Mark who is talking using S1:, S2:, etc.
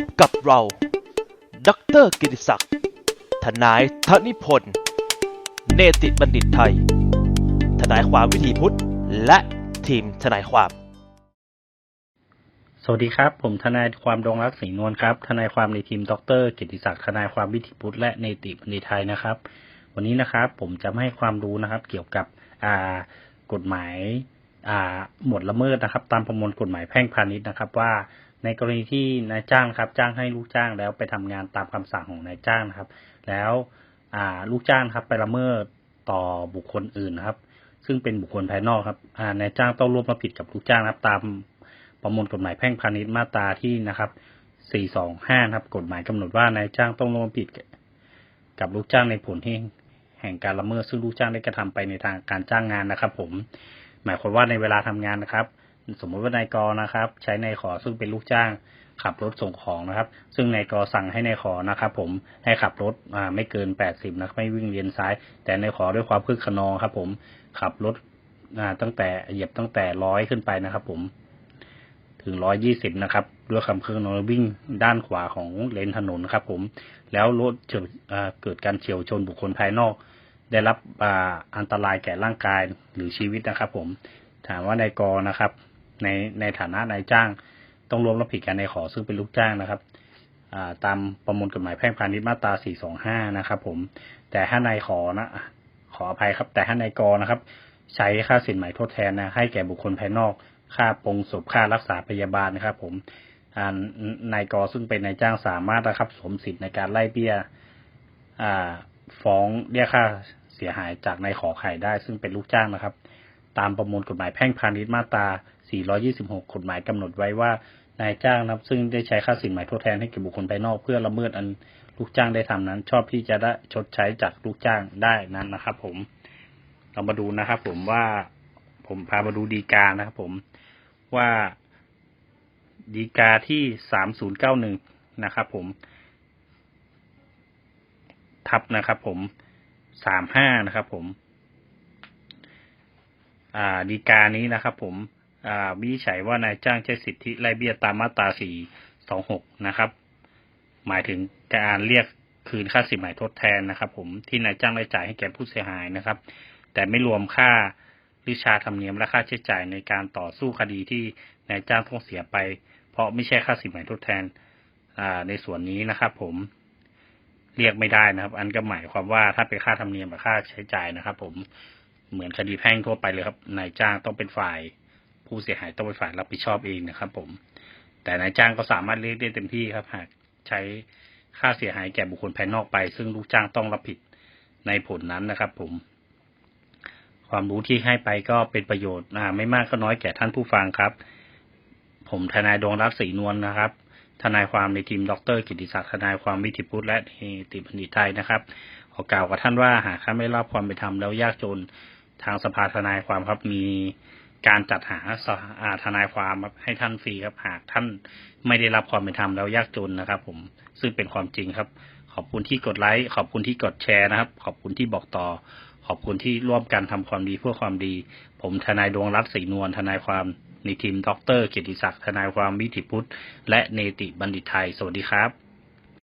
S1: บกับเรา ดรกิติศักดิ์ ทนายธนิพนธ์ เนติบัณฑิตไทย ทนายความวิถีพุทธ และทีมทนายความ
S2: สวัสดีครับ ผมทนายความดงรักศรีนวลครับ ทนายความในทีมดรกิติศักดิ์ ทนายความวิถีพุทธ และเนติบัณฑิตไทยนะครับ วันนี้นะครับผมจะมาให้ความรู้นะครับ เกี่ยวกับกฎหมายหมวดละเมิดนะครับ ตามประมวลกฎหมายแพ่งพาณิชย์นะครับ ว่า ในกรณีที่นายจ้างครับ จ้างให้ลูกจ้างแล้วไปทำงานตามคำสั่งของนายจ้างนะครับ แล้วอ่าลูกจ้างครับไปละเมิดต่อบุคคลอื่นนะครับ ซึ่งเป็นบุคคลภายนอกครับอ่านายจ้างต้องร่วมรับผิดกับลูกจ้างครับ ตามประมวลกฎหมายแพ่งพาณิชย์มาตราที่นะครับ 425 ครับ กฎหมายกำหนดว่านายจ้างต้องร่วมผิดกับลูกจ้างในผลที่แห่งการละเมิดซึ่งลูกจ้างได้กระทำไปในทางการจ้างงานนะครับ ผม หมายความว่าในเวลาทำงานนะครับ สมมติว่านายกนะครับ ใช้นายขอซึ่งเป็นลูกจ้างขับรถส่งของนะครับ ซึ่งนายกสั่งให้นายขอนะครับ ผมให้ขับรถไม่เกิน 80นะครับไม่วิ่งเลนซ้าย แต่นายขอด้วยความคึกขนองครับ ผมขับรถตั้งแต่เหยียบตั้งแต่ร้อยขึ้นไปนะครับ ผม ถึงร้อยยี่สิบนะครับ ด้วยคำเครื่องนองวิ่งด้านขวาของเลนถนนครับ ผม แล้วรถเกิดการเฉียวชนบุคคลภายนอก ได้รับอันตรายแก่ร่างกายหรือชีวิตนะครับ ผม ถามว่านายกนะครับ ในในฐานะนายจ้าง ต้องรวมรับผิดกันในขอซึ่งเป็นลูกจ้างนะครับาตามประมวลกฎหมายแพ่งพาณิชย์มาตรา 425 นะครับ ผม แต่ถ้านายขอนะขออภัยครับ แต่ถ้านายกนะครับ ใช้ค่าสินไหมทดแทนนะให้แก่บุคคลภายนอก ค่าปรงศพค่ารักษาพยาบาลนะครับ ผมนายกซึ่งเป็นนายจ้างสามารถนะครับ สวมสิทธิ์ในการไล่เบี้ยฟ้องเรียกค่าเสียหายจากนายขอไข่ได้ ซึ่งเป็นลูกจ้างนะครับ ตามประมวลกฎหมายแพ่งพาณิชย์มาตรา 426กฎหมายกำหนดไว้ว่านายจ้างนะครับ ซึ่งได้ใช้ค่าสินไหมทดแทนให้แก่บุคคลภายนอกเพื่อละเมิดอันลูกจ้างได้ทำนั้น ชอบที่จะได้ชดใช้จากลูกจ้างได้นั้นนะครับ ผมเรามาดูนะครับ ผมว่าผมพามาดูดีกานะครับ ผมว่าดีกาที่3091นะครับ ผมทับนะครับ ผม35นะครับ ผม อ่า ดีกานี้นะครับ ผม วิจัยว่านายจ้างใช้สิทธิไล่เบี้ยตามมาตรา 426 นะครับ หมายถึงการเรียกคืนค่าสินไหมทดแทนนะครับ ผมที่นายจ้างได้จ่ายให้แก่ผู้เสียหายนะครับ แต่ไม่รวมค่าวิชาธรรมเนียมและค่าใช้จ่ายในการต่อสู้คดีที่นายจ้างต้องเสียไป เพราะไม่ใช่ค่าสินไหมทดแทนในส่วนนี้นะครับ ผมเรียกไม่ได้นะครับ อันก็หมายความว่าถ้าเป็นค่าธรรมเนียมกับค่าใช้จ่ายนะครับ ผมเหมือนคดีแพ่งทั่วไปเลยครับนายจ้างต้องเป็นฝ่าย ผู้เสียหายต้องเป็นฝ่ายรับผิดชอบเองนะครับ ผม แต่นายจ้างก็สามารถเรียกได้เต็มที่ครับ หากใช้ค่าเสียหายแก่บุคคลภายนอกไป ซึ่งลูกจ้างต้องรับผิดในผลนั้นนะครับ ผม ความรู้ที่ให้ไปก็เป็นประโยชน์ไม่มากก็น้อยแก่ท่านผู้ฟังครับ ผมทนายดวงรักศรีนวลนะครับทนายความในทีมดรกิติศักดิ์ทนายความวิถิพุทธและเนติบัณฑิตไทยนะครับขอกล่าวกับท่านว่าหากท่านไม่รับความเป็นธรรมแล้วยากจนทางสภาทนายความครับมี การจัดหาสาทนายความให้ท่านฟรีครับหากท่านไม่ได้รับความเป็นธรรมแล้วยากจนนะครับ ผมซึ่งเป็นความจริงครับ ขอบคุณที่กดไลค์ขอบคุณที่กดแชร์นะครับ ขอบคุณที่บอกต่อ ขอบคุณที่ร่วมกันทำความดีเพื่อความดี ผมทนายดวงรัตน์ศรีนวลทนายความในทีม ดรเกียรติศักดิ์ทนายความวิถิพุทธและเนติบัณฑิตไทย สวัสดีครับ